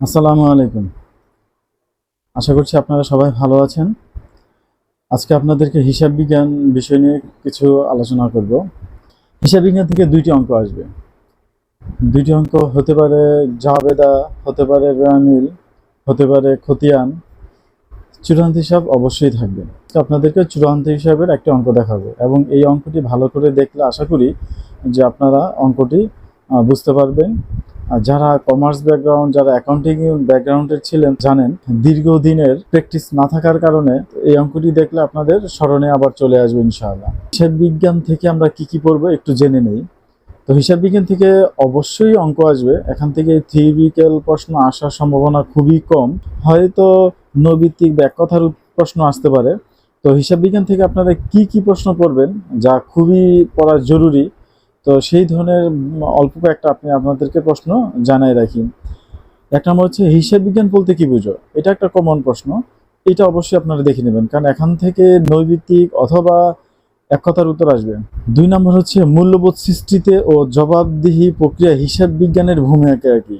আসসালামু আলাইকুম। আশা করছি আপনারা সবাই ভালো আছেন। আজকে আপনাদেরকে হিসাব বিজ্ঞান বিষয় নিয়ে কিছু আলোচনা করব। হিসাব বিজ্ঞান থেকে দুইটি অঙ্ক আসবে। দুইটি অঙ্ক হতে পারে জাবেদা, হতে পারে রামিল, হতে পারে খতিয়ান। চূড়ান্ত হিসাব অবশ্যই থাকবে। তো আপনাদেরকে চূড়ান্ত হিসাবের একটা অঙ্ক দেখাবো এবং এই অঙ্কটি ভালো করে দেখলে আশা করি যে আপনারা অঙ্কটি বুঝতে পারবেন। যারা কমার্স ব্যাকগ্রাউন্ড যারা অ্যাকাউন্টিং ব্যাকগ্রাউন্ডের ছিলেন, জানেন দীর্ঘদিনের প্র্যাকটিস না থাকার কারণে এই অঙ্কটি দেখলে আপনাদের স্মরণে আবার চলে আসবে ইনশাআল্লাহ। হিসাব বিজ্ঞান থেকে আমরা কি কি পড়ব একটু জেনে নেই। তো হিসাব বিজ্ঞান থেকে অবশ্যই অঙ্ক আসবে। এখান থেকে থিওরিক্যাল প্রশ্ন আসার সম্ভাবনা খুবই কম। হয়তো নৈবিত্তিক বা এক কথার উত- প্রশ্ন আসতে পারে। তো হিসাব বিজ্ঞান থেকে আপনারা কি কি প্রশ্ন পড়বেন, যা খুবই পড়া জরুরি। তো সেই ধরনের অল্প কয়েকটা আপনি আপনাদেরকে প্রশ্ন জানাই রাখি। এক নম্বর হচ্ছে, হিসাব বিজ্ঞান বলতে কি বুঝো? এটা একটা কমন প্রশ্ন। এটা অবশ্যই আপনারা দেখে নেবেন, কারণ এখান থেকে নৈবিত্তিক অথবা এক কথার উত্তর আসবে। দুই নম্বর হচ্ছে, মূল্যবোধ সৃষ্টিতে ও জবাবদিহি প্রক্রিয়া হিসাব বিজ্ঞানের ভূমিকা কি?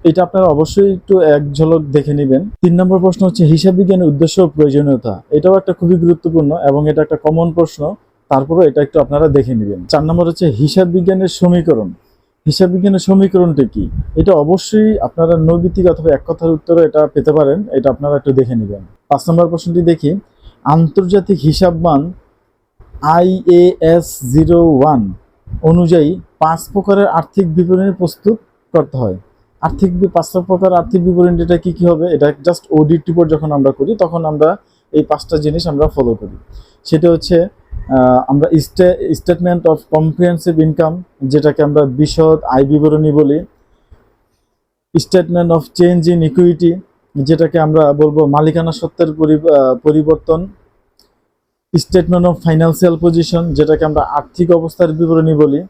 এটা আপনারা অবশ্যই একটু এক ঝলক দেখে নেবেন। তিন নম্বর প্রশ্ন হচ্ছে, হিসাব বিজ্ঞানের উদ্দেশ্য ও প্রয়োজনীয়তা। এটাও একটা খুবই গুরুত্বপূর্ণ এবং এটা একটা কমন প্রশ্ন। তারপরে এটা একটু আপনারা দেখে নেবেন। চার নম্বর হচ্ছে হিসাব বিজ্ঞানের সমীকরণ। হিসাব বিজ্ঞানের সমীকরণটা কি? এটা অবশ্যই আপনারা নৈবিত্তিক অথবা এক কথার উত্তরে এটা পেতে পারেন, এটা আপনারা একটু দেখে নেবেন। পাঁচ নম্বর প্রশ্নটি দেখি, আন্তর্জাতিক হিসাবমান আইএএস জিরো ওয়ান অনুযায়ী পাঁচ প্রকারের আর্থিক বিবরণী প্রস্তুত করতে হয়। আর্থিক পাঁচ প্রকার আর্থিক বিবরণীটা কি কি হবে? এটা জাস্ট অডিট রিপোর্ট যখন আমরা করি, তখন আমরা এই পাঁচটা জিনিস আমরা ফলো করি। সেটা হচ্ছে আমরা স্টেটমেন্ট অফ কম্প্রিহেন্সিভ ইনকাম যেটাকে আমরা বিশদ আয় বিবরণী বলি। Statement of change in equity যেটাকে আমরা বলব মালিকানা পরি- পরিবর্তন। স্টেটমেন্ট অফ ফাইন্যান্সিয়াল পজিশন যেটাকে আমরা আর্থিক অবস্থার বিবরণী বলি।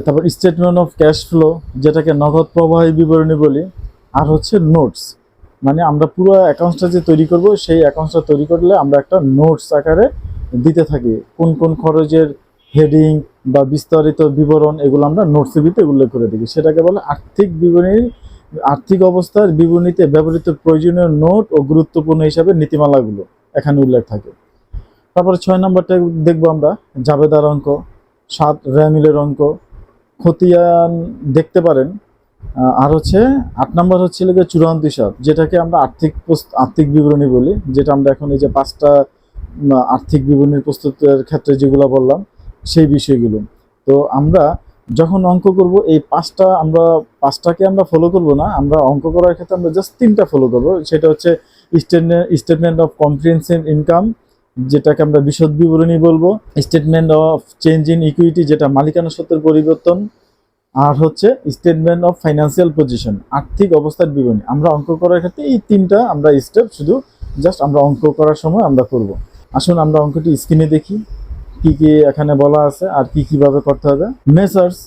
তারপর স্টেটমেন্ট অফ ক্যাশ ফ্লো যেটাকে নগদ প্রবাহী বিবরণী বলি। আর হচ্ছে নোটস মানে আমরা পুরো অ্যাকাউন্টসটা যে তৈরি করব, সেই অ্যাকাউন্টসটা তৈরি করলে আমরা একটা নোটস আকারে দিতে থাকি। কোন কোন খরচের হেডিং বা বিস্তারিত বিবরণ এগুলো আমরা নোটসের ভিতরে উল্লেখ করে দিই সেটাকে বলে আর্থিক বিবরণী, আর্থিক অবস্থার বিবরণীতে ব্যবহৃত প্রয়োজনীয় নোট ও গুরুত্বপূর্ণ হিসাবে নীতিমালাগুলো এখানে উল্লেখ থাকে। তারপরে ছয় নম্বরটা দেখব আমরা, জাবেদার অঙ্ক, সাত র্যামিলের অঙ্ক। খতিয়ান দেখতে পারেন আর হচ্ছে আট নম্বর হচ্ছে লেগে চূড়ান্ত হিসাব, যেটাকে আমরা আর্থিক আর্থিক বিবরণী বলি, যেটা আমরা এখন এই যে পাঁচটা আর্থিক বিবরণীর প্রস্তুতের ক্ষেত্রে যেগুলো বললাম, সেই বিষয়গুলো। তো আমরা যখন অঙ্ক করব, এই পাঁচটা আমরা, পাঁচটাকে আমরা ফলো করব না, আমরা অঙ্ক করার ক্ষেত্রে আমরা জাস্ট তিনটা ফলো করব, সেটা হচ্ছে স্টেটমেন্ট অফ কম্প্রিহেন্সিভ ইনকাম যেটাকে আমরা বিশদ বিবরণী বলব statement of change in equity যেটা মালিকানা সত্ত্বের পরিবর্তন আর হচ্ছে স্টেটমেন্ট অফ ফাইন্যান্সিয়াল পজিশন আর্থিক অবস্থার বিবরণী। আমরা অঙ্ক করার ক্ষেত্রে এই তিনটা আমরা স্টেপ শুধু জাস্ট আমরা অঙ্ক করার সময় আমরা করব। আসুন আমরা অঙ্কটি স্ক্রিনে দেখি, কি কি এখানে বলা আছে আর কি কীভাবে করতে হবে। Messrs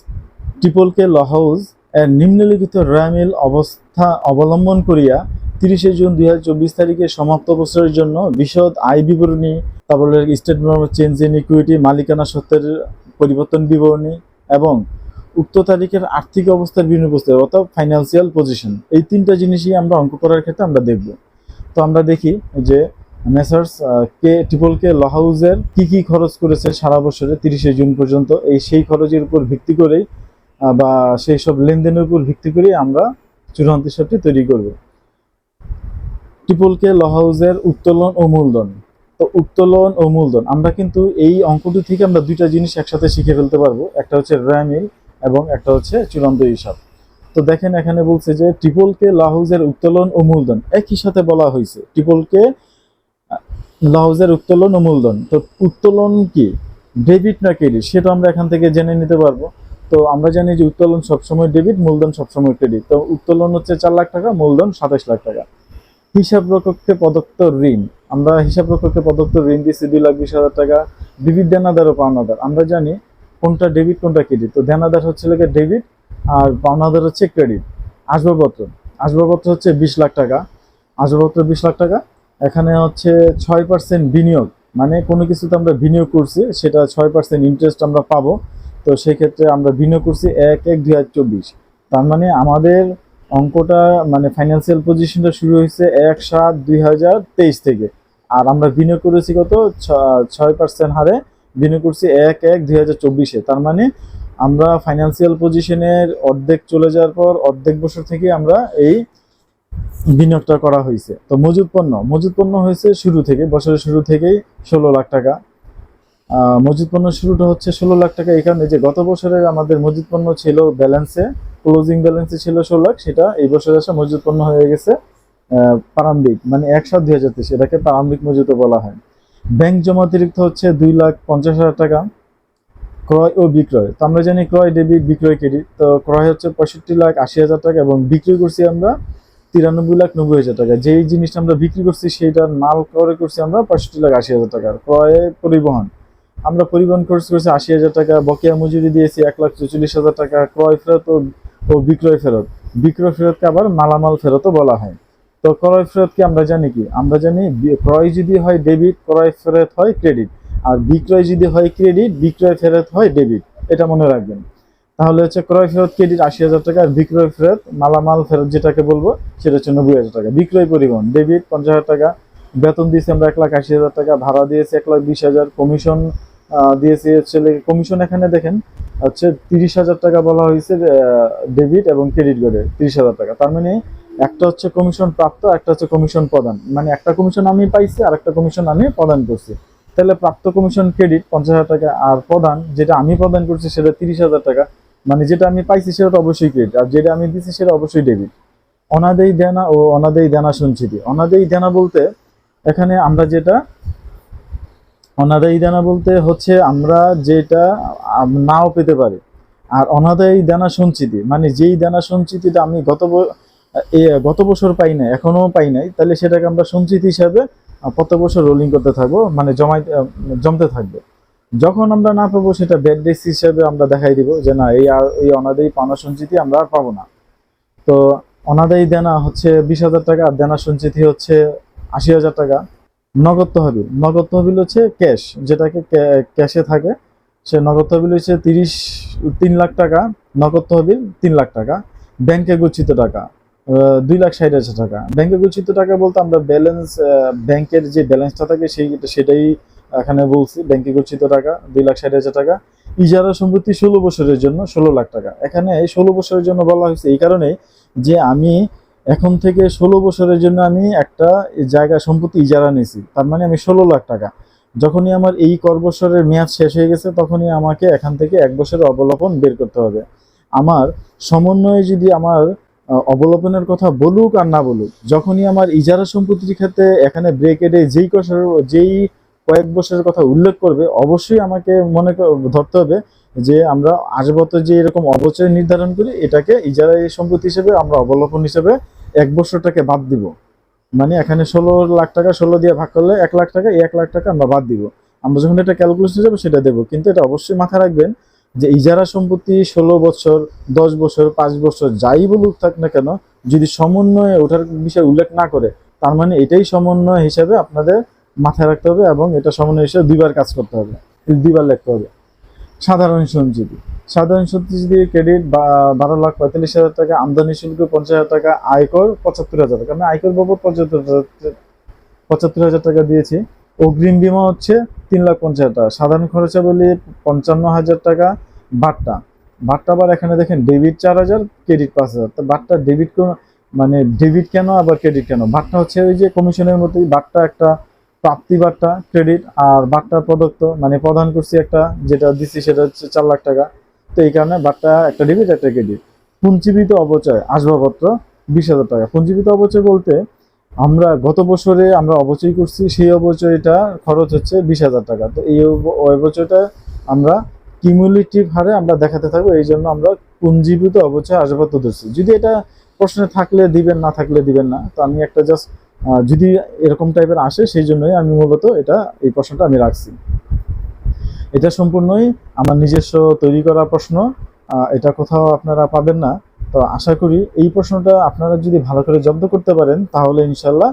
triple K law house এর নিম্নলিখিত র্যামিল অবস্থা অবলম্বন করিয়া তিরিশে জুন দুই হাজার চব্বিশ তারিখে সমাপ্ত বছরের জন্য বিশদ আয় বিবরণী, তারপরে statement of change in equity মালিকানা সত্ত্বের পরিবর্তন বিবরণী এবং উক্ত তারিখের আর্থিক অবস্থার বিভিন্ন পুস্তক অর্থাৎ ফাইন্যান্সিয়াল পজিশন এই তিনটা জিনিসই আমরা অঙ্ক করার ক্ষেত্রে আমরা দেখব। তো আমরা দেখি যে মেসার্স কে ট্রিপল কে ল হাউসের কি কি খরচ করেছে সারা বছরে তিরিশে জুন পর্যন্ত, এই সেই খরচের উপর ভিত্তি করেই বা সেই সব লেনদেনের উপর ভিত্তি করেই আমরা চূড়ান্ত হিসাবটি তৈরি করব। ট্রিপল কে ল হাউসের উত্তোলন ও মূলধন। তো উত্তোলন ও মূলধন, আমরা কিন্তু এই অঙ্কটি থেকে আমরা দুইটা জিনিস একসাথে শিখে ফেলতে পারব। একটা হচ্ছে র্যামিল এবং একটা হচ্ছে চূড়ান্ত হিসাব। তো দেখেন এখানে বলছে যে ট্রিপল কে লাহাউজের উত্তোলন ও মূলধন। একই সাথে বলা হয়েছে ট্রিপল কে লাহাউজের উত্তোলন ও মূলধন। তো উত্তোলন কি? ডেবিট না ক্রেডিট? সেটা আমরা এখান থেকে জেনে নিতে পারব। তো আমরা জানি যে উত্তোলন সবসময় ডেবিট, মূলধন সবসময় ক্রেডিট। তো উত্তোলন হচ্ছে চার লাখ টাকা, মূলধন সাতাশ লাখ টাকা। হিসাব রক্ষককে প্রদত্ত ঋণ। আমরা হিসাব রক্ষককে প্রদত্ত ঋণ দিচ্ছি দুই লাখ বিশ হাজার টাকা। বিবিধ দেনাদার ও পাওনাদার। আমরা জানি কোনটা ডেবিট কোনটা ক্রেডিট তো ধ্যানাদার হচ্ছে লেগে ডেবিট আর পাওনাদার হচ্ছে ক্রেডিট আসবাবপত্র। আসবাবপত্র হচ্ছে বিশ লাখ টাকা। আসবাবপত্র বিশ লাখ টাকা। এখানে হচ্ছে ছয় পার্সেন্ট বিনিয়োগ। মানে কোনো কিছুতে আমরা বিনিয়োগ করছি, সেটা ছয় পার্সেন্ট ইন্টারেস্ট আমরা পাবো। তো সেই ক্ষেত্রে আমরা বিনিয়োগ করছি এক এক দুই হাজার চব্বিশ। তার মানে আমাদের অঙ্কটা মানে ফাইন্যান্সিয়াল পজিশনটা শুরু হয়েছে এক সাত দুই হাজার তেইশ থেকে। আর আমরা বিনিয়োগ করেছি কত? ছয় পার্সেন্ট হারে বিনিয়োগ করছি এক এক দুই হাজার চব্বিশে। তার মানে আমরা ফাইন্যান্সিয়াল পজিশনের অর্ধেক চলে যাওয়ার পর অর্ধেক বছর থেকে আমরা এই বিনিয়োগটা করা হয়েছে। তো মজুদ পণ্য মজুদ পণ্য হয়েছে শুরু থেকে, বছরের শুরু থেকেই ষোলো লাখ টাকা। মজুদ পণ্য শুরুটা হচ্ছে ষোলো লাখ টাকা। এই কারণে যে গত বছরের আমাদের মজুদ পণ্য ছিল ব্যালেন্সে ক্লোজিং ব্যালেন্সে ছিল ষোলো লাখ, সেটা এই বছর এসে মজুদ পণ্য হয়ে গেছে প্রারম্ভিক মানে এক সাত দুই হাজার তেইশ, এটাকে প্রারম্ভিক মজুদও বলা হয়। ব্যাংক জমা অতিরিক্ত হচ্ছে দুই লাখ পঞ্চাশ হাজার টাকা ক্রয় ও বিক্রয়। তো আমরা জানি ক্রয়, ডেবিট, বিক্রয়, ক্রেডিট। তো ক্রয় হচ্ছে পঁয়ষট্টি লাখ আশি হাজার টাকা এবং বিক্রি করছি আমরা তিরানব্বই লাখ নব্বই হাজার টাকা। যেই জিনিসটা আমরা বিক্রি করছি, সেইটার মাল ক্রয় করছি আমরা পঁয়ষট্টি লাখ আশি হাজার টাকা। ক্রয় পরিবহন। আমরা পরিবহন খরচ করছি আশি হাজার টাকা, বকেয়া মজুরি দিয়েছি এক লাখ চল্লিশ হাজার টাকা। ক্রয় ফেরত ও ও বিক্রয় ফেরত। বিক্রয় ফেরতকে আবার মালামাল ফেরতও বলা হয়। তো ক্রয় ফেরতকে আমরা জানি কি? আমরা জানি ক্রয় যদি হয় ডেবিট ক্রয় ফেরত হয় ক্রেডিট আর বিক্রয় যদি হয় ক্রেডিট বিক্রয় ফেরত হয় ডেবিট এটা মনে রাখবেন। তাহলে হচ্ছে ক্রয় ফেরত ক্রেডিট আশি হাজার টাকা, আর বিক্রয় ফেরত, মালামাল ফেরত যেটাকে বলব, সেটা হচ্ছে নব্বই হাজার টাকা। বিক্রয় পরিবহন ডেবিট পঞ্চাশ হাজার টাকা, বেতন দিয়েছি আমরা এক লাখ আশি হাজার টাকা, ভাড়া দিয়েছি এক লাখ বিশ হাজার কমিশন দিয়েছি হচ্ছে কমিশন এখানে দেখেন, হচ্ছে তিরিশ হাজার টাকা বলা হয়েছে ডেবিট এবং ক্রেডিট করে তিরিশ হাজার টাকা। তার মানে একটা হচ্ছে কমিশন প্রাপ্ত, একটা হচ্ছে কমিশন প্রদান। মানে একটা কমিশন আমি পাইছি আর একটা কমিশন আমি প্রদান করছি। তাহলে প্রাপ্ত কমিশন ক্রেডিট পঞ্চাশ হাজার টাকা আর প্রদান, যেটা আমি প্রদান করছি সেটা তিরিশ হাজার টাকা। মানে যেটা আমি পাইছি সেটা তো অবশ্যই ক্রেডিট আর যেটা আমি দিচ্ছি সেটা অবশ্যই ডেবিট অনাদেই দেনা ও অনাদেই দেনা সঞ্চিতি। অনাদেই দেনা বলতে এখানে আমরা যেটা অনাদায়ী দেনা বলতে হচ্ছে আমরা যেটা নাও পেতে পারি। আর অনাদায়ী দেনা সঞ্চিতি মানে যেই দেনা সঞ্চিতিটা আমি গত গত বছর পাই না এখনও পাই নাই। তাহলে সেটাকে আমরা সঞ্চিত হিসাবে প্রত্যেক বছর রোলিং করতে থাকব মানে জমাই জমতে থাকবে। যখন আমরা না পাবো, সেটা ব্যাড ডেস্ক হিসাবে আমরা দেখাই দিব যে, না, এই আর, এই অনাদায়ী পাওনা সঞ্চিতি আমরা আর পাবো না। তো অনাদায়ী দেনা হচ্ছে বিশ হাজার টাকা, আর দেনা সঞ্চিতি হচ্ছে আশি হাজার টাকা। নগদ তহবিল নগদ তহবিল হচ্ছে ক্যাশ যেটাকে ক্যাশে থাকে। সে নগদ তহবিল হচ্ছে তিরিশ, তিন লাখ টাকা, নগদ তহবিল তিন লাখ টাকা। ব্যাংকে গচ্ছিত টাকা। দুই লাখ ষাট হাজার টাকা। ব্যাংকে গচ্ছিত টাকা বলতে আমরা ব্যালেন্স ব্যাংকের যে ব্যালেন্সটা থাকে সেই সেটাই এখানে বলছি। ব্যাংকে গচ্ছিত টাকা, দুই লাখ ষাট হাজার টাকা। ইজারা সম্পত্তি ষোলো বছরের জন্য ষোলো লাখ টাকা। এখানে এই ষোলো বছরের জন্য বলা হয়েছে এই কারণে যে আমি এখন থেকে ষোলো বছরের জন্য আমি একটা জায়গা সম্পত্তি ইজারা নিয়েছি। তার মানে আমি ষোলো লাখ টাকা। যখনই আমার এই কর বছরের মেয়াদ শেষ হয়ে গেছে, তখনই আমাকে এখান থেকে এক বছরের অবলোপন বের করতে হবে। আমার সমন্বয়ে যদি আমার আহ, অবলোপনের কথা বলুক আর না বলুক যখনই আমার ইজারা সম্পত্তির ক্ষেত্রে এখানে ব্রেকেটে যেই বছর যেই কয়েক বছরের কথা উল্লেখ করবে অবশ্যই আমাকে মনে ধরতে হবে যে আমরা আসবত যে এরকম অবচয় নির্ধারণ করি এটাকে ইজারা সম্পত্তি হিসেবে আমরা অবলোপন হিসেবে এক বছরটাকে বাদ দিব। মানে এখানে ষোলো লাখ টাকা ষোলো দিয়ে ভাগ করলে এক লাখ টাকা এই এক লাখ টাকা আমরা বাদ দিব। আমরা যখন এটা ক্যালকুলেশন যাব সেটা দেবো কিন্তু এটা অবশ্যই মাথায় রাখবেন যে ইজারা সম্পত্তি ষোলো বছর, দশ বছর, পাঁচ বছর, যাই বলুক থাক না কেন, যদি সমন্বয়ে ওঠার বিষয়ে উল্লেখ না করে, তার মানে এটাই সমন্বয় হিসাবে আপনাদের মাথায় রাখতে হবে এবং এটা সমন্বয় হিসেবে দুইবার কাজ করতে হবে। দুইবার লিখতে হবে। সাধারণ সঞ্চিতি। সাধারণ সঞ্চিতি ক্রেডিট বা বারো লাখ পঁয়তাল্লিশ হাজার টাকা, আমদানি শুল্ক পঞ্চাশ হাজার টাকা, আয়কর পঁচাত্তর হাজার টাকা। আমি আয়কর বাবদ পঁচাত্তর হাজার পঁচাত্তর হাজার টাকা দিয়েছি। অগ্রিম বিমা হচ্ছে তিন লাখ পঞ্চাশ টাকা। সাধারণ খরচা বলি পঞ্চান্ন হাজার টাকা বাট্টা। বাট্টা আবার এখানে দেখেন ডেবিট চার হাজার ক্রেডিট পাঁচ হাজার। তো বাট্টা ডেবিট মানে ডেবিট কেন, আবার ক্রেডিট কেন? বাট্টা হচ্ছে ওই যে কমিশনের মতোই বাট্টা একটা প্রাপ্তি বাট্টা ক্রেডিট আর বাট্টা প্রদত্ত মানে প্রদান করছি একটা, যেটা দিচ্ছি সেটা হচ্ছে চার লাখ টাকা। তো এই কারণে বাট্টা একটা ডেবিট একটা ক্রেডিট পুঞ্জীবিত অবচয় আসবাবপত্র বিশ হাজার টাকা। পুঞ্জীবিত অবচয় বলতে আমরা গত বছরে আমরা অবচয় করছি, সেই অবচয়টা খরচ হচ্ছে বিশ হাজার টাকা। তো এই অবচয়টা আমরা কিউমুলেটিভ হারে আমরা দেখাতে থাকব, এই জন্য আমরা পুঞ্জীবিত অবচয় আসবাবপত্র ধরছি। যদি এটা প্রশ্নে থাকলে দিবেন, না থাকলে দিবেন না, তো আমি একটা জাস্ট যদি এরকম টাইপের আসে, সেই জন্যই আমি মূলত এটা, এই প্রশ্নটা আমি রাখছি। এটা সম্পূর্ণই আমার নিজস্ব তৈরি করা প্রশ্ন এটা কোথাও আপনারা পাবেন না। তো আশা করি এই প্রশ্নটা আপনারা যদি ভালো করে জব্দ করতে পারেন, তাহলে ইনশাল্লাহ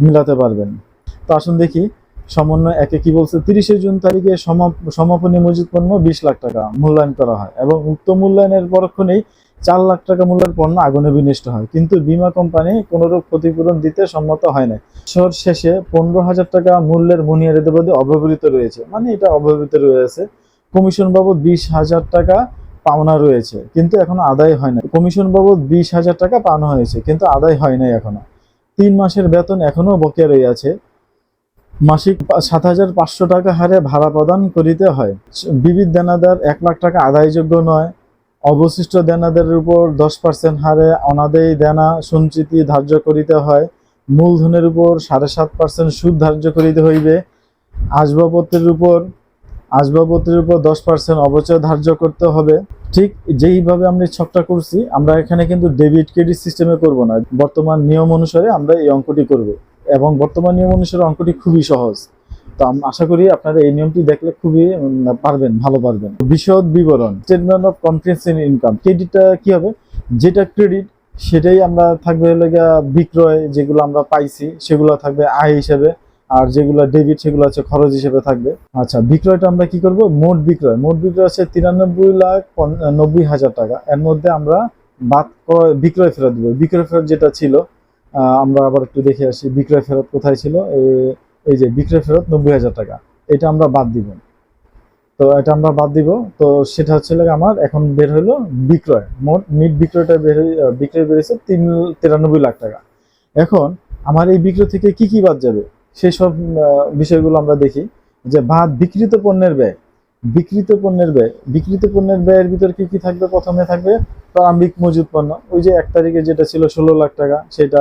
মিলাতে পারবেন। তো আসুন দেখি, সমন্বয় একে কি বলছে? তিরিশে জুন তারিখে সমা- সমাপনী মজুদ পণ্য বিশ লাখ টাকা মূল্যায়ন করা হয় এবং উক্ত মূল্যায়নের পরক্ষণেই চার লাখ টাকা মূল্যের পণ্য আগুনে বিনষ্ট হয়। কিন্তু বীমা কোম্পানি কোনোরূপ ক্ষতিপূরণ দিতে সম্মত হয় না বছর শেষে পনেরো হাজার টাকা মূল্যের বুনিয়াদি দেবাদি অব্যবহৃত রয়েছে। মানে এটা অব্যবহৃত রয়েছে। কমিশন বাবদ বিশ হাজার টাকা পাওনা রয়েছে, কিন্তু এখনও আদায় হয় না কমিশন বাবদ বিশ হাজার টাকা পাওনা হয়েছে, কিন্তু আদায় হয় নাই এখনও। তিন মাসের বেতন এখনও বকেয়া রয়ে আছে। মাসিক সাত হাজার পাঁচশো টাকা হারে ভাড়া প্রদান করিতে হয়। বিবিধ দেনাদার এক লাখ টাকা আদায়যোগ্য নয়। অবশিষ্ট দেনাদারের উপর দশ পার্সেন্ট হারে অনাদায়ী দেনা সঞ্চিতি ধার্য করিতে হয়। মূলধনের উপর সাড়ে সাত পার্সেন্ট সুদ ধার্য করিতে হইবে। আসবাবপত্রের উপর আসবাবপত্রের উপর দশ পার্সেন্ট অবচয় ধার্য করতে হবে। ঠিক যেইভাবে আমরা ছকটা করছি, আমরা এখানে কিন্তু ডেবিট ক্রেডিট সিস্টেমে করব না। বর্তমান নিয়ম অনুসারে আমরা এই অঙ্কটি করব। এবং বর্তমান নিয়ম অনুসারে অঙ্কটি খুবই সহজ। তো আশা করি আপনারা এই নিয়মটি দেখলে খুবই পারবেন, ভালো পারবেন। বিশদ বিবরণ স্টেটমেন্ট অফ কম্প্রিহেনসিভ ইনকাম ক্রেডিটটা কি হবে? যেটা ক্রেডিট, সেটাই আমরা থাকবে বিক্রয়, যেগুলো আমরা পাইছি, সেগুলো থাকবে আয় হিসেবে। আর যেগুলো ডেবিট, সেগুলো হচ্ছে খরচ হিসেবে থাকবে। আচ্ছা বিক্রয়টা আমরা কি করব? মোট বিক্রয়। মোট বিক্রয় হচ্ছে তিরানব্বই লাখ নব্বই হাজার টাকা। এর মধ্যে আমরা বাদ ক্রয় বিক্রয় ফেরত দেবো। বিক্রয় ফেরত যেটা ছিল আমরা আবার একটু দেখে আসি, বিক্রয় ফেরত কোথায় ছিল? এই- যে বিক্রয় ফেরত নব্বই হাজার টাকা। এটা আমরা বাদ দিব। তো এটা আমরা বাদ দিব। তো সেটা হচ্ছে আমার এখন বের হলো বিক্রয়। মোট মিট বিক্রয়টা বের বিক্রয় বেড়েছে তিন তিরানব্বই লাখ টাকা। এখন আমার এই বিক্রয় থেকে কি কি বাদ যাবে? সেই সব বিষয়গুলো আমরা দেখি যে ভাত বিকৃত পণ্যের ব্যয়, বিকৃত পণ্যের ব্যয়, বিকৃত পণ্যের ব্যয়ের ভিতর কি কি থাকবে? প্রথমে থাকবে প্রারম্ভিক মজুদ পণ্য। ওই যে এক তারিখে যেটা ছিল ষোলো লাখ টাকা, সেটা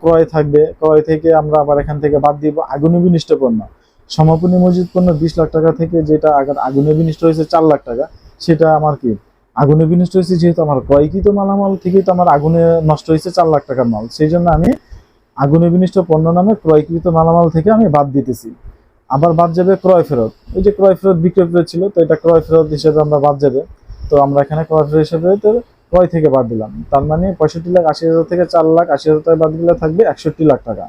ক্রয় থাকবে। ক্রয় থেকে আমরা আবার এখান থেকে বাদ দিব আগুনে বিনিষ্ট পণ্য। সমাপনী মজুদ পণ্য বিশ লাখ টাকা থেকে যেটা আগ- আগুনে বিনিষ্ট হয়েছে চার লাখ টাকা, সেটা আমার কি? আগুনে বিনষ্ট হয়েছে যেহেতু আমার ক্রয়কৃত মালামাল থেকেই তো আমার আগুনে নষ্ট হয়েছে চার লাখ টাকার মাল। সেই জন্য আমি আগুনে বিনিষ্ট পণ্য নামে ক্রয়কৃত মালামাল থেকে আমি বাদ দিতেছি। আবার বাদ যাবে ক্রয় ফেরত। ওই যে ক্রয় ফেরত বিক্রয় ফেরত ছিল, তো এটা ক্রয় ফেরত হিসেবে আমরা বাদ যাবে। তো আমরা এখানে ক্রয় ফেরত হিসেবে ক্রয় থেকে বাদ দিলাম। তার মানে পঁয়ষট্টি লাখ আশি হাজার থেকে চার লাখ আশি হাজার টাকা বাদ দিলে থাকবে একষট্টি লাখ টাকা।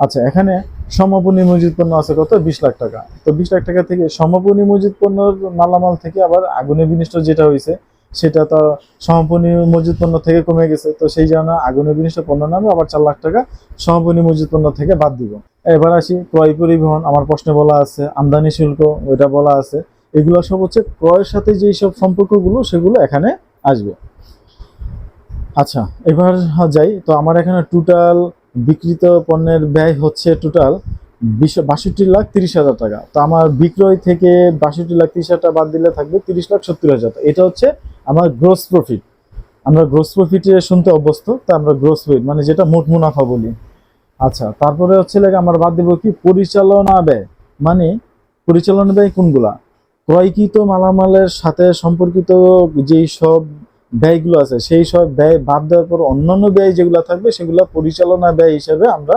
আচ্ছা এখানে সমাপনী মজুদ পণ্য আছে কত? বিশ লাখ টাকা। তো বিশ লাখ টাকা থেকে সমাপনী মজুদ পণ্যর মালামাল থেকে আবার আগুনে বিনিষ্ট যেটা হয়েছে সেটা তো সমাপনী মজুদ পণ্য থেকে কমে গেছে। তো সেই জন্য আগুনে বিনিষ্ট পণ্য নামে আবার চার লাখ টাকা সমাপনী মজুদ পণ্য থেকে বাদ দিব। এবার আসি ক্রয় পরিবহন, আমার প্রশ্নে বলা আছে, আমদানি শুল্ক, ওইটা বলা আছে। এগুলো সব হচ্ছে ক্রয়ের সাথে যেই সব সম্পর্কগুলো, সেগুলো এখানে আসবে। আচ্ছা এবার যাই। তো আমার এখানে টোটাল বিক্রিত পণ্যের ব্যয় হচ্ছে টোটাল বাষট্টি লাখ তিরিশ হাজার টাকা। তো আমার বিক্রয় থেকে বাষট্টি লাখ তিরিশ হাজার টাকা বাদ দিলে থাকবে তিরিশ লাখ সত্তর হাজার টাকা। এটা হচ্ছে আমার গ্রোস প্রফিট আমরা গ্রোস প্রফিটে শুনতে অভ্যস্ত, তা আমরা গ্রোস প্রফিট মানে যেটা মোট মুনাফা বলি। আচ্ছা তারপরে হচ্ছে আমার বাদ দিব কি? পরিচালনা ব্যয়। মানে পরিচালনা ব্যয় কোনগুলা? ক্রয়কৃত মালামালের সাথে সম্পর্কিত যেই সব ব্যয়গুলো আছে, সেই সব ব্যয় বাদ দেওয়ার পর অন্যান্য ব্যয় যেগুলো থাকবে, সেগুলো পরিচালনা ব্যয় হিসেবে আমরা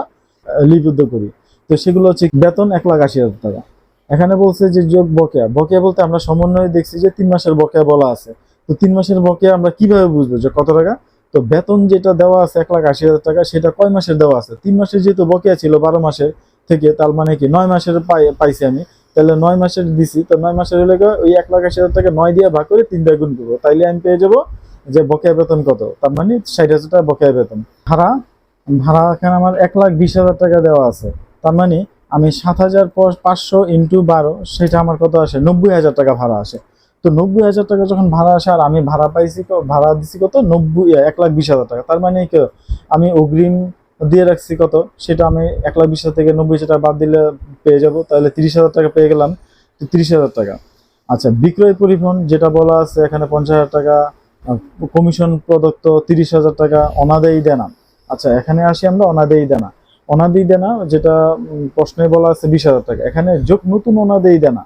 লিপিবদ্ধ করি। তো সেগুলো হচ্ছে বেতন এক লাখ আশি হাজার টাকা। এখানে বলছে যে যোগ বকেয়া। বকেয়া বলতে আমরা সমন্বয়ে দেখছি যে তিন মাসের বকেয়া বলা আছে। তো তিন মাসের বকেয়া আমরা কীভাবে বুঝব যে কত টাকা? তো বেতন যেটা দেওয়া আছে এক লাখ আশি হাজার টাকা, সেটা কয় মাসের দেওয়া আছে? তিন মাসের যেহেতু বকেয়া ছিল বারো মাসের থেকে, তার মানে কি নয় মাসের পাই পাইছি আমি। তাহলে নয় মাসের দিছি, তো নয় মাসের হলে ওই এক লাখ আশি হাজার টাকা নয় দিয়ে ভাগ করে তিন দিয়ে গুণ করব। তাইলে আমি পেয়ে যাব যে বকেয়া বেতন কত? তার মানে ষাট হাজার টাকা বকেয়া বেতন। ভাড়া ভাড়া এখানে আমার এক লাখ বিশ হাজার টাকা দেওয়া আছে। তার মানে আমি সাত হাজার পাঁচশো ইন্টু বারো, সেটা আমার কত আসে? নব্বই হাজার টাকা ভাড়া আসে। তো নব্বই হাজার টাকা যখন ভাড়া আসে, আর আমি ভাড়া পাইছি ভাড়া দিছি কত? নব্বই এক লাখ বিশ হাজার টাকা। তার মানে কি, আমি অগ্রিম দিয়ে রাখছি কত? সেটা আমি এক লাখ বিশ হাজার থেকে নব্বই হাজার টাকা বাদ দিলে পেয়ে যাব। তাহলে তিরিশ হাজার টাকা পেয়ে গেলাম। তো তিরিশ হাজার টাকা। আচ্ছা বিক্রয় পরিবহন যেটা বলা আছে, এখানে পঞ্চাশ হাজার টাকা। কমিশন প্রদত্ত তিরিশ হাজার টাকা অনাদেয়ী দেনা। আচ্ছা এখানে আসি আমরা অনাদেয়ী দেনা। অনাদেয়ী দেনা, যেটা প্রশ্নে বলা আছে বিশ হাজার টাকা। এখানে যোগ নতুন অনাদেয়ী দেনা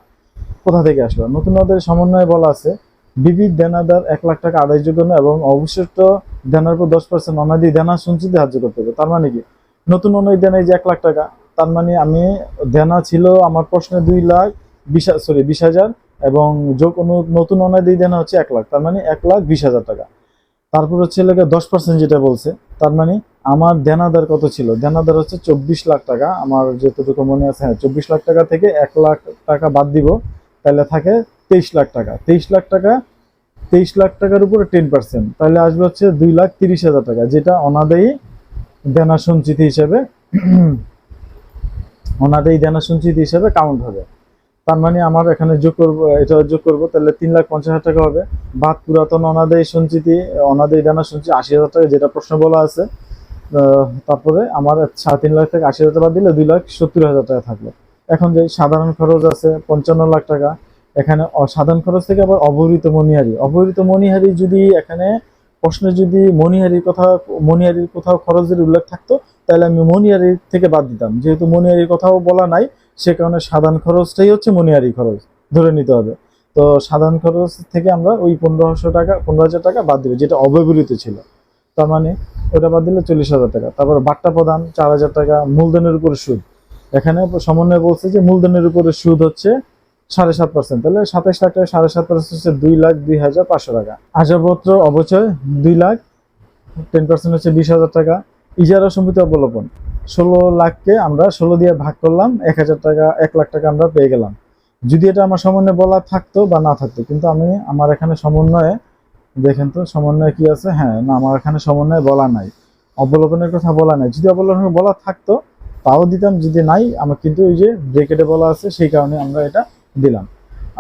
কোথা থেকে আসবে নতুন অনাদের সমন্বয়ে বলা আছে বিবিধ দেনাদার এক লাখ টাকা আদায়যোগ্য নয় এবং অবশিষ্ট দেনার উপর দশ পার্সেন্ট অনাদি দেনা সঞ্চিত ধার্য করতে হবে। তার মানে কি? নতুন অনয় দেনা এই যে এক লাখ টাকা, তার মানে আমি দেনা ছিল আমার প্রশ্নে দুই লাখ বিশ সরি বিশ হাজার এবং যোগ অনু- নতুন অনাদি দেনা হচ্ছে এক লাখ, তার মানে এক লাখ বিশ হাজার টাকা। তারপর হচ্ছে লেগে দশ পার্সেন্ট যেটা বলছে, তার মানে আমার দেনাদার কত ছিল? দেনাদার হচ্ছে চব্বিশ লাখ টাকা, আমার যতটুকু মনে আছে হ্যাঁ চব্বিশ লাখ টাকা থেকে এক লাখ টাকা বাদ দিব। তাহলে থাকে তেইশ লাখ টাকা। তেইশ লাখ টাকা, তেইশ লাখ টাকার উপরে টেন পার্সেন্ট। তাহলে আসবে হচ্ছে দুই লাখ তিরিশ হাজার টাকা, যেটা অনাদায়ী দেনা সঞ্চিতি হিসেবে অনাদায়ী দেনা সঞ্চিতি হিসেবে কাউন্ট হবে। তার মানে আমার এখানে যোগ করব, এটা যোগ করব, তাহলে তিন লাখ পঞ্চাশ হাজার টাকা হবে। বাদ পুরাতন অনাদায়ী সঞ্চিতি অনাদায়ী দেনা সঞ্চিতি আশি হাজার টাকা যেটা প্রশ্ন বলা আছে তারপরে আমার সাড়ে তিন লাখ থেকে আশি হাজার টাকা দিলে দুই লাখ সত্তর হাজার টাকা থাকল। এখন যে সাধারণ খরচ আছে পঞ্চান্ন লাখ টাকা, এখানে সাধারণ খরচ থেকে আবার অবহিত মনিহারি অবহিত মনিহারি যদি এখানে প্রশ্নে যদি মনিহারির কথা মনিহারির কোথাও খরচের উল্লেখ থাকতো, তাহলে আমি মনিহারির থেকে বাদ দিতাম। যেহেতু মনিহারির কথাও বলা নাই, সে কারণে সাধারণ খরচটাই হচ্ছে মনিহারি খরচ, ধরে নিতে হবে। তো সাধারণ খরচ থেকে আমরা ওই পনেরোশো টাকা, পনেরো হাজার টাকা বাদ দেবো, যেটা অব্যবহৃত ছিল। তার মানে ওটা বাদ দিলে চল্লিশ হাজার টাকা। তারপর বাট্টা প্রদান, চার হাজার টাকা, মূলধনের উপরে সুদ। এখানে সমন্বয় বলছে যে মূলধনের উপরে সুদ হচ্ছে সাড়ে সাত পার্সেন্ট তাহলে সাতাশ লাখ টাকা সাড়ে সাত পার্সেন্ট হচ্ছে দুই লাখ দুই হাজার পাঁচশো টাকা। আসবাবপত্র অবচয় দুই লাখ টেন পার্সেন্ট হচ্ছে বিশ হাজার টাকা। ইজারা সম্পত্তি অবলোপন ষোলো লাখকে আমরা ষোলো দিয়ে ভাগ করলাম, এক হাজার টাকা, এক লাখ টাকা আমরা পেয়ে গেলাম। যদি এটা আমার সমন্বয়ে বলা থাকতো বা না থাকতো, কিন্তু আমি আমার এখানে সমন্বয়ে, দেখেন তো সমন্বয়ে কি আছে? হ্যাঁ না, আমার এখানে সমন্বয়ে বলা নাই। অবলোপনের কথা বলা নাই। যদি অবলোপন বলা থাকতো তাও দিতাম, যদি নাই, আমার কিন্তু ওই যে ব্রেকেটে বলা আছে, সেই কারণে আমরা এটা দিলাম।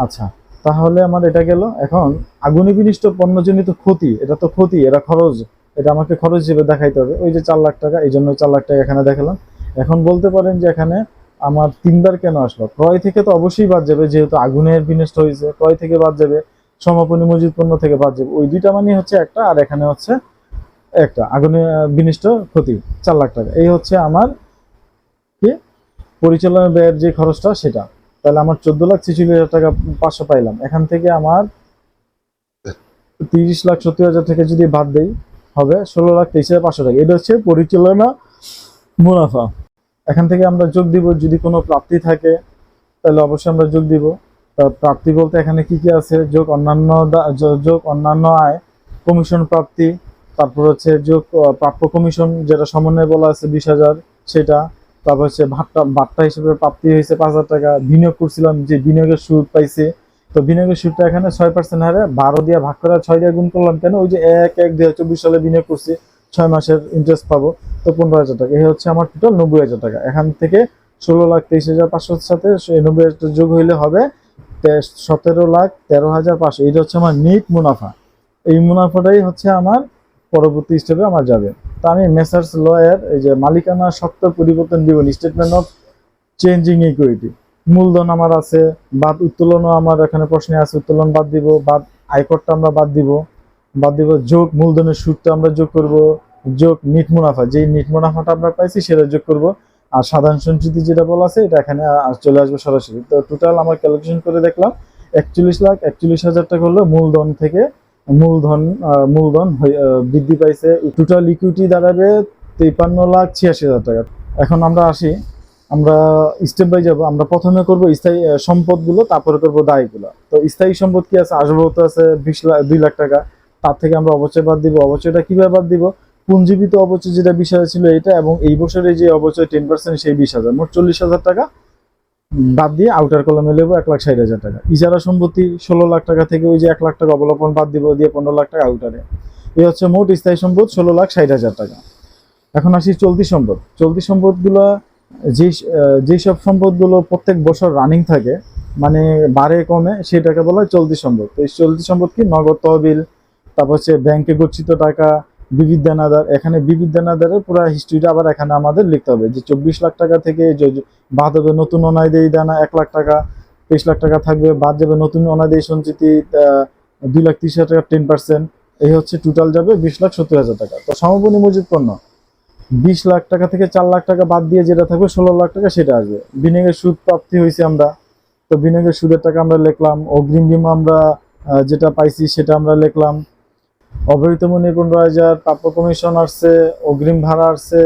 আচ্ছা তাহলে আমার এটা গেল। এখন, আগুনে বিনিষ্ট পণ্যজনিত ক্ষতি, এটা তো ক্ষতি, এটা খরচ, এটা আমাকে খরচ হিসেবে দেখাইতে হবে। ওই যে চার লাখ টাকা, এই জন্য চার লাখ টাকা এখানে দেখালাম। এখন বলতে পারেন যে এখানে আমার তিনবার কেন আসলো? ক্রয় থেকে তো অবশ্যই বাদ যাবে, যেহেতু আগুনের বিনষ্ট হয়েছে, ক্রয় থেকে বাদ যাবে, সমাপনী মজুদ পণ্য থেকে বাদ যাবে। ওই দুইটা মানে হচ্ছে একটা, আর এখানে হচ্ছে একটা, আগুনে বিনিষ্ট ক্ষতি, চার লাখ টাকা। এই হচ্ছে আমার কি? পরিচালনা ব্যয়ের যে খরচটা, সেটা। তাহলে আমার চোদ্দ লাখ ছেচল্লিশ হাজার টাকা পাঁচশো পাইলাম। এখান থেকে আমার তিরিশ লাখ সত্তর হাজার থেকে যদি বাদ দেই, হবে ষোলো লাখ তেইশ হাজার পাঁচশো টাকা। এটা হচ্ছে পরিচালনা মুনাফা। এখান থেকে আমরা যোগ দিব, যদি কোনো প্রাপ্তি থাকে, তাহলে অবশ্যই আমরা যোগ দিব। প্রাপ্তি বলতে এখানে কি কি আছে? যোগ অন্যান্য যোগ অন্যান্য আয়, কমিশন প্রাপ্তি, তারপর হচ্ছে যোগ প্রাপ্য কমিশন, যেটা সমন্বয়ে বলা আছে বিশ হাজার, সেটা। তারপর হচ্ছে ভাট্টা ভাট্টা হিসেবে প্রাপ্তি হয়েছে পাঁচ হাজার টাকা। বিনিয়োগ করছিলাম যে বিনিয়োগের সুদ পাইছে। তো বিনিয়োগের সুদটা এখানে ছয় পার্সেন্ট হারে বারো দিয়ে ভাগ করে ছয় দিয়ে গুণ করলাম কেন? ওই যে এক এক দুই চব্বিশ সালে বিনিয়োগ করছি, ছয় মাসের ইন্টারেস্ট পাবো। তো পনেরো হাজার টাকা। এই হচ্ছে আমার টোটাল নব্বই হাজার টাকা। এখান থেকে ষোলো লাখ তেইশ হাজার পাঁচশোর সাথে নব্বই হাজার যোগ হইলে হবে সতেরো লাখ তেরো হাজার পাঁচশো। এটা হচ্ছে আমার নিট মুনাফা। এই মুনাফাটাই হচ্ছে আমার পরবর্তী স্টেপে আমার যাবে। তা আমি মেসার্স লয়ের এই যে মালিকানা সত্ত্বর পরিবর্তন দিব স্টেটমেন্ট অফ চেঞ্জিং ইকুইটি মূলধন আমার আছে, বাদ উত্তোলনও আমার এখানে প্রশ্নে আছে, উত্তোলন বাদ দিব, বাদ আয়করটা আমরা বাদ দিব। বাদ দিব যোগ, মূলধনের সুদটা আমরা যোগ করব, যোগ নিট মুনাফা, যেই নিট মুনাফাটা আমরা পাইছি সেটা যোগ করব। আর সাধারণ সঞ্চিতি যেটা বলা আছে, এটা এখানে চলে আসবে সরাসরি। তো টোটাল আমার ক্যালকুলেশন করে দেখলাম, একচল্লিশ লাখ একচল্লিশ হাজার টাকা হলো মূলধন থেকে মূলধন মূলধন বৃদ্ধি পাইছে। টোটাল ইকুইটি দাঁড়াবে তেপান্ন লাখ ছিয়াশি হাজার টাকা। এখন আমরা আসি, আমরা স্টেপ বাই যাব আমরা প্রথমে করব স্থায়ী সম্পদগুলো, তারপরে করব দায়গুলো। তো স্থায়ী সম্পদ কি আছে? আসবাবপত্র আছে বিশ লাখ দুই লাখ টাকা। তার থেকে আমরা অবচয় বাদ দিব। অবচয়টা কীভাবে বাদ দিব? পুঞ্জীবিত অবচয় যেটা বিশ হাজার ছিল এটা এবং এই বছরে যে অবচয় টেন পার্সেন্ট সেই বিশ হাজার। মোট চল্লিশ হাজার টাকা বাদ দিয়ে আউটার কলমে নেব এক লাখ ষাট হাজার টাকা। ইজারা সম্পত্তি ষোলো লাখ টাকা থেকে ওই যে এক লাখ টাকা অবলম্বন বাদ দিব দিয়ে পনেরো লাখ টাকা আউটারে এই হচ্ছে মোট স্থায়ী সম্পদ ষোলো লাখ ষাট হাজার টাকা। এখন আসি চলতি সম্পদ। চলতি সম্পদগুলো যেই আহ, যেই সব সম্পদগুলো প্রত্যেক বছর রানিং থাকে মানে বাড়ে কমে সেটাকে বলা হয় চলতি সম্পদ। তো এই চলতি সম্পদ কি? নগদ তহবিল তারপর হচ্ছে ব্যাংকে গচ্ছিত টাকা বিবিধ দানাদার এখানে বিবিধ দানাদারের পুরো হিস্ট্রিটা আবার এখানে আমাদের লিখতে হবে যে চব্বিশ লাখ টাকা থেকে বাদ হবে নতুন অনাদায়ী দানা এক লাখ টাকা, তেইশ লাখ টাকা থাকবে, বাদ যাবে নতুন অনাদায়ী সঞ্চিতি দুই লাখ তিরিশ হাজার টাকা টেন পার্সেন্ট এই হচ্ছে টোটাল যাবে বিশ লাখ সত্তর হাজার টাকা। তো সমাপনী মজুদ পণ্য, বিশ লাখ টাকা থেকে চার লাখ টাকা বাদ দিয়ে যেটা থাকবে ষোলো লাখ টাকা সেটা আসবে। বিনিয়োগের সুদ প্রাপ্তি হয়েছে আমরা, তো বিনিয়োগের সুদের টাকা আমরা লিখলাম, অগ্রিম বিমা আমরা যেটা পাইছি সেটা আমরা লিখলাম অবহিত মনি পনেরো প্রাপ্য কমিশন আসছে, অগ্রিম ভাড়া আসছে,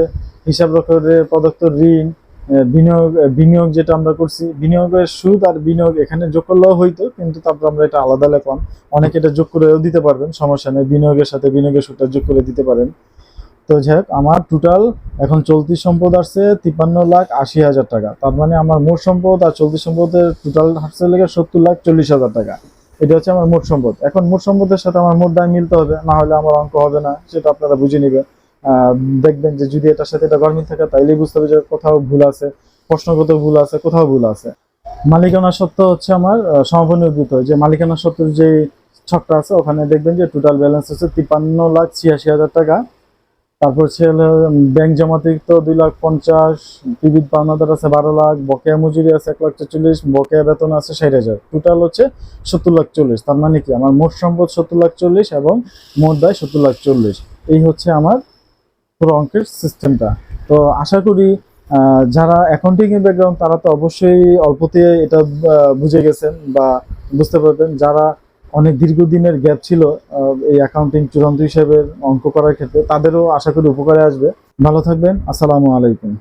হিসাব রক্ষকের প্রদত্ত ঋণ বিনিয়োগ বিনিয়োগ যেটা আমরা করছি, বিনিয়োগের সুদ আর বিনিয়োগ এখানে যোগ করলেও হইতো, কিন্তু তারপর আমরা এটা আলাদা লেখলাম। অনেকে এটা যোগ করেও দিতে পারবেন, সমস্যা নেই, বিনিয়োগের সাথে বিনিয়োগের সুদটা যোগ করে দিতে পারেন। তো যাই আমার টোটাল এখন চলতি সম্পদ আসছে তিপ্পান্ন লাখ আশি হাজার টাকা। তার মানে আমার মোট সম্পদ আর চলতি সম্পদের টোটাল আসছে লেগে সত্তর লাখ চল্লিশ হাজার টাকা। এটা হচ্ছে আমার মোট সম্পদ। এখন মোট সম্পদের সাথে আমার মোট দায় মিলতে হবে, না হলে আমার অঙ্ক হবে না, সেটা আপনারা বুঝে নেবেন। দেখবেন যে যদি এটার সাথে এটা গরমিল থাকে, তাইলেই বুঝতে হবে যে কোথাও ভুল আছে, প্রশ্নগত ভুল আছে, কোথাও ভুল আছে। মালিকানা সত্ত্ব হচ্ছে আমার সমাপনী উদ্বৃত্ত যে মালিকানা সত্ত্বের যে ছকটা আছে, ওখানে দেখবেন যে টোটাল ব্যালেন্স হচ্ছে তিপ্পান্ন লাখ ছিয়াশি হাজার টাকা। তারপর হচ্ছে ব্যাংক জমাতিরিক্ত দুই লাখ পঞ্চাশ বিবিধ পাওনাদার আছে বারো লাখ, বকেয়া মজুরি আছে এক লাখ ছেচল্লিশ বকেয়া বেতন আছে ষাট হাজার। টোটাল হচ্ছে সত্তর লাখ চল্লিশ। তার মানে কি? আমার মোট সম্পদ সত্তর লাখ চল্লিশ এবং মোট দায় সত্তর লাখ চল্লিশ। এই হচ্ছে আমার পুরো অঙ্কের সিস্টেমটা তো আশা করি যারা অ্যাকাউন্টিং এর ব্যাকগ্রাউন্ড তারা তো অবশ্যই অল্পতে এটা বুঝে গেছেন বা বুঝতে পারবেন। যারা অনেক দীর্ঘদিনের গ্যাপ ছিল এই অ্যাকাউন্টিং চূড়ান্ত হিসেবে অঙ্ক করার ক্ষেত্রে। তাদেরও আশা করি উপকারে আসবে। ভালো থাকবেন। আসসালামু আলাইকুম।